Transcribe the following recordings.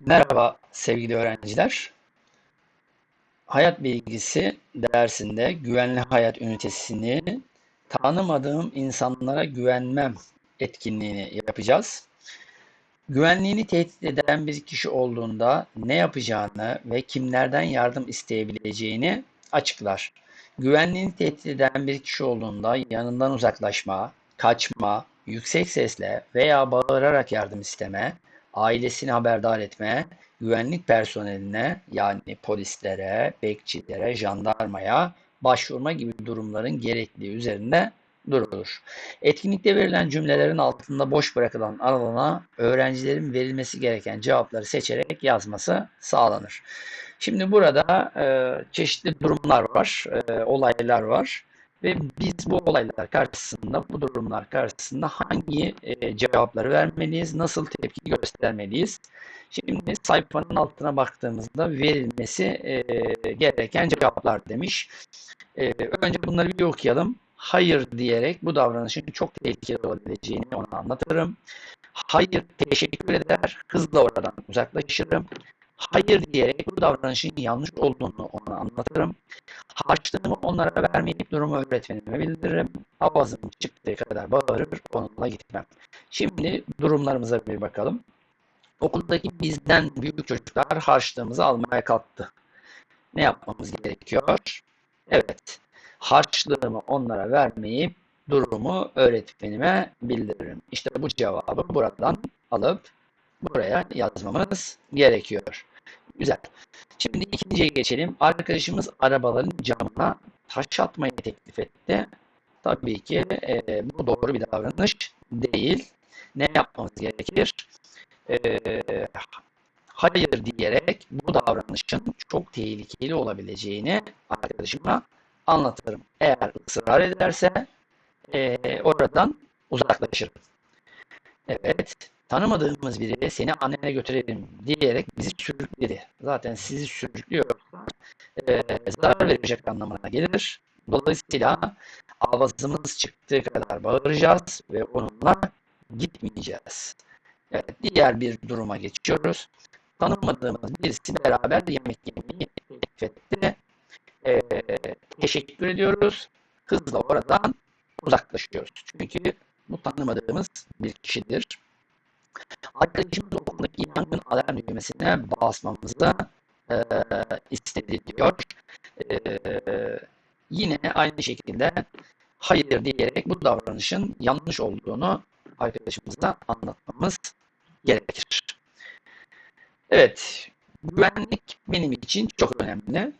Merhaba sevgili öğrenciler. Hayat bilgisi dersinde güvenli hayat ünitesini tanımadığım insanlara güvenmem etkinliğini yapacağız. Güvenliğini tehdit eden bir kişi olduğunda ne yapacağını ve kimlerden yardım isteyebileceğini açıklar. Güvenliğini tehdit eden bir kişi olduğunda yanından uzaklaşma, kaçma, yüksek sesle veya bağırarak yardım isteme, ailesini haberdar etme, güvenlik personeline yani polislere, bekçilere, jandarmaya başvurma gibi durumların gerekliği üzerinde durulur. Etkinlikte verilen cümlelerin altında boş bırakılan alana öğrencilerin verilmesi gereken cevapları seçerek yazması sağlanır. Şimdi burada e, çeşitli durumlar var, e, olaylar var ve biz bu olaylar karşısında, bu durumlar karşısında hangi e, cevapları vermeliyiz, nasıl tepki göstermeliyiz? Şimdi sayfanın altına baktığımızda verilmesi e, gereken cevaplar demiş. E, önce bunları bir okuyalım. Hayır diyerek bu davranışın çok tehlikeli olabileceğini ona anlatırım. Hayır teşekkür eder, hızla oradan uzaklaşırım. Hayır diyerek bu davranışın yanlış olduğunu ona anlatırım. Harçlığımı onlara vermeyip durumu öğretmenime bildiririm. Avazım çıktığı kadar bağırır, onunla gitmem. Şimdi durumlarımıza bir bakalım. Okuldaki bizden büyük çocuklar harçlığımızı almaya kalktı. Ne yapmamız gerekiyor? Evet, harçlığımı onlara vermeyip durumu öğretmenime bildiririm. İşte bu cevabı buradan alıp buraya yazmamız gerekiyor. Güzel. Şimdi ikinciye geçelim. Arkadaşımız arabaların camına taş atmayı teklif etti. Tabii ki e, bu doğru bir davranış değil. Ne yapmamız gerekir? E, hayır diyerek bu davranışın çok tehlikeli olabileceğini arkadaşıma anlatırım. Eğer ısrar ederse e, oradan uzaklaşırım. Evet, tanımadığımız biri seni annene götürelim diyerek bizi sürükledi. Zaten sizi sürüklüyor. E, zarar verecek anlamına gelir. Dolayısıyla avazımız çıktığı kadar bağıracağız ve onunla gitmeyeceğiz. Evet, diğer bir duruma geçiyoruz. Tanımadığımız birisi beraber yemek yemeyi teklif etti. E, teşekkür ediyoruz. Hızla oradan uzaklaşıyoruz. Çünkü bu tanımadığımız bir kişidir. Arkadaşımız okuldaki yangın alarm düğmesine basmamızı e, istedi diyor. E, yine aynı şekilde hayır diyerek bu davranışın yanlış olduğunu arkadaşımıza anlatmamız gerekir. Evet, güvenlik benim için çok önemli.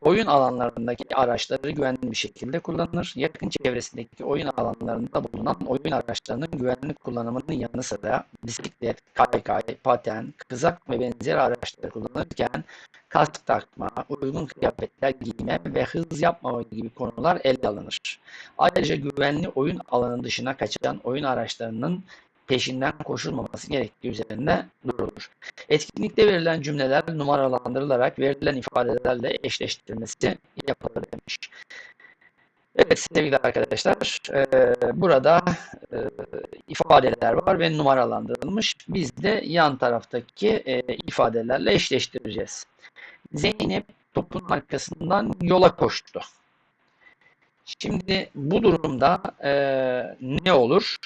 Oyun alanlarındaki araçları güvenli bir şekilde kullanılır. Yakın çevresindeki oyun alanlarında bulunan oyun araçlarının güvenli kullanımının yanı sıra bisiklet, kaykay, paten, kızak ve benzeri araçları kullanırken kask takma, uygun kıyafetler giyme ve hız yapmama gibi konular ele alınır. Ayrıca güvenli oyun alanı dışına kaçan oyun araçlarının peşinden koşulmaması gerektiği üzerinde durulur. Etkinlikte verilen cümleler numaralandırılarak verilen ifadelerle eşleştirilmesi yapılır demiş. Evet sevgili arkadaşlar, e, burada e, ifadeler var ve numaralandırılmış. Biz de yan taraftaki e, ifadelerle eşleştireceğiz. Zeynep topun arkasından yola koştu. Şimdi bu durumda ne olur?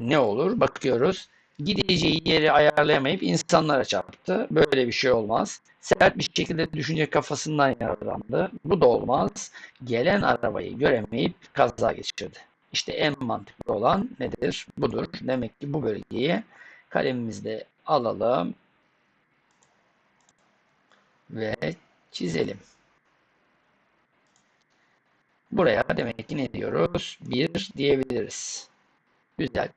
Ne olur? Bakıyoruz gideceği yeri ayarlayamayıp insanlara çarptı. Böyle bir şey olmaz. Sert bir şekilde düşünce kafasından yaralandı. Bu da olmaz. Gelen arabayı göremeyip kaza geçirdi. İşte en mantıklı olan nedir? Budur. Demek ki bu bölgeyi kalemimizde alalım ve çizelim. Buraya demek ki ne diyoruz? Bir diyebiliriz. Güzel.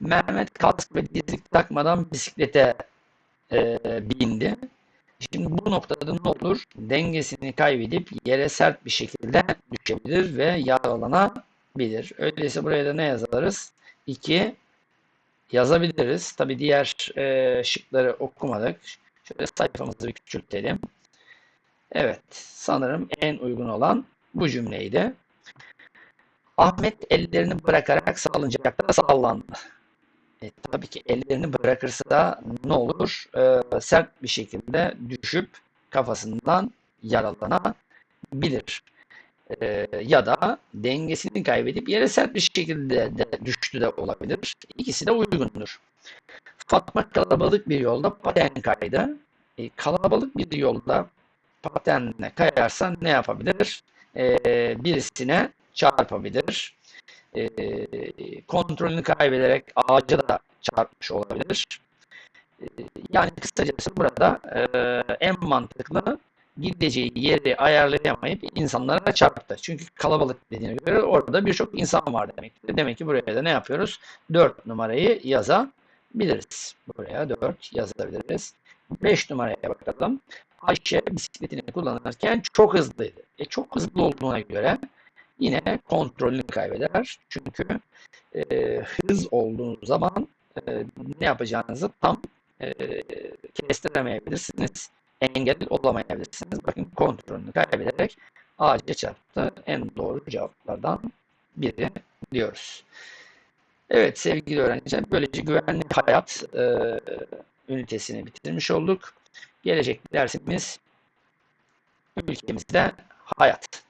Mehmet kask ve dizlik takmadan bisiklete e, bindi. Şimdi bu noktada ne olur? Dengesini kaybedip yere sert bir şekilde düşebilir ve yaralanabilir. Öyleyse buraya da ne yazarız? 2 yazabiliriz. Tabi diğer e, şıkları okumadık. Şöyle sayfamızı bir küçültelim. Evet, sanırım en uygun olan bu cümleydi. Ahmet ellerini bırakarak salıncakta sallandı. E, tabii ki ellerini bırakırsa ne olur? E, sert bir şekilde düşüp kafasından yaralanabilir. E, ya da dengesini kaybedip yere sert bir şekilde de düştü de olabilir. İkisi de uygundur. Fatma kalabalık bir yolda paten kaydı. E, kalabalık bir yolda patenle kayarsan ne yapabilir? E, birisine çarpabilir. E, kontrolünü kaybederek ağaca da çarpmış olabilir. E, yani kısacası burada e, en mantıklı gideceği yeri ayarlayamayıp insanlara çarptı. Çünkü kalabalık dediğine göre orada birçok insan var demek. Demek ki buraya da ne yapıyoruz? 4 numarayı yazabiliriz. Buraya 4 yazabiliriz. 5 numaraya bakalım. Ayşe bisikletini kullanırken çok hızlıydı. E çok hızlı olduğuna göre yine kontrolünü kaybeder. Çünkü e, hız olduğu zaman e, ne yapacağınızı tam e, kestiremeyebilirsiniz. Engel olamayabilirsiniz. Bakın kontrolünü kaybederek ağaca çarptı. En doğru cevaplardan biri diyoruz. Evet sevgili öğrenciler böylece güvenli hayat e, ünitesini bitirmiş olduk. Gelecek dersimiz ülkemizde hayat.